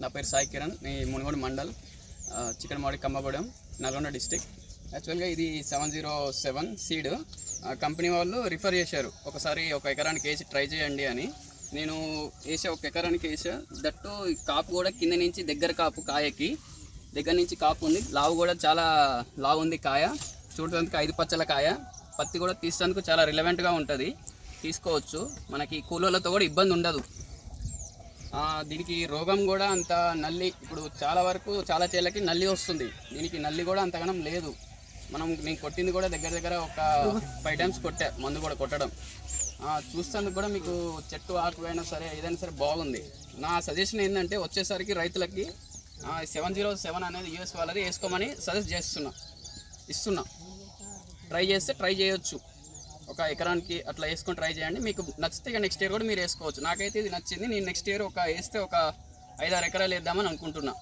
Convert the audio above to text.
నా పేరు సాయి కిరణ్ మీ మునుగోడు మండల్ చికెన్మాడి కమ్మగూడెం నల్గొండ డిస్టిక్ యాక్చువల్గా ఇది seven zero seven seed. Company వాళ్ళు రిఫర్ చేశారు. ఒకసారి ఒక ఎకరానికి వేసి ట్రై చేయండి అని. నేను వేసే ఒక ఎకరానికి వేసా. దట్టు ఈ కాపు కూడా కింద నుంచి దగ్గర కాపు కాయకి. దగ్గర నుంచి కాపు ఉంది. లావు కూడా చాలా లావు ఉంది కాయ. చూడటానికి ఐదు పచ్చల కాయ. పత్తి కూడా తీసేందుకు చాలా రిలవెంట్గా ఉంటుంది. తీసుకోవచ్చు. మనకి కూలోళ్ళతో కూడా ఇబ్బంది ఉండదు. దీనికి రోగం కూడా అంత నల్లి ఇప్పుడు చాలా వరకు చాలా చేలకి నల్లి వస్తుంది. దీనికి నల్లి కూడా అంతగానం లేదు. మనం నేను కొట్టింది కూడా దగ్గర దగ్గర ఒక ఫైవ్ టైమ్స్ కొట్టా మందు కూడా కొట్టడం. చూస్తానికి చూస్తేందుకు కూడా మీకు చెట్టు ఆకు అయినా సరే ఏదైనా సరే బాగుంది. నా సజెషన్ ఏంటంటే వచ్చేసరికి రైతులకి సెవెన్ జీరో సెవెన్ అనేది యూఎస్ వాళ్ళది వేసుకోమని సజెస్ట్ చేస్తున్నా. ఇస్తున్నా. ట్రై చేస్తే ట్రై చేయొచ్చు. ఒక ఎకరానికి అట్లా వేసుకొని ట్రై చేయండి. మీకు నచ్చితే ఇక నెక్స్ట్ ఇయర్ కూడా మీరు వేసుకోవచ్చు. నాకైతే ఇది నచ్చింది. నేను నెక్స్ట్ ఇయర్ ఒక వేస్తే ఒక ఐదారు ఎకరాలు వేద్దామని అనుకుంటున్నా.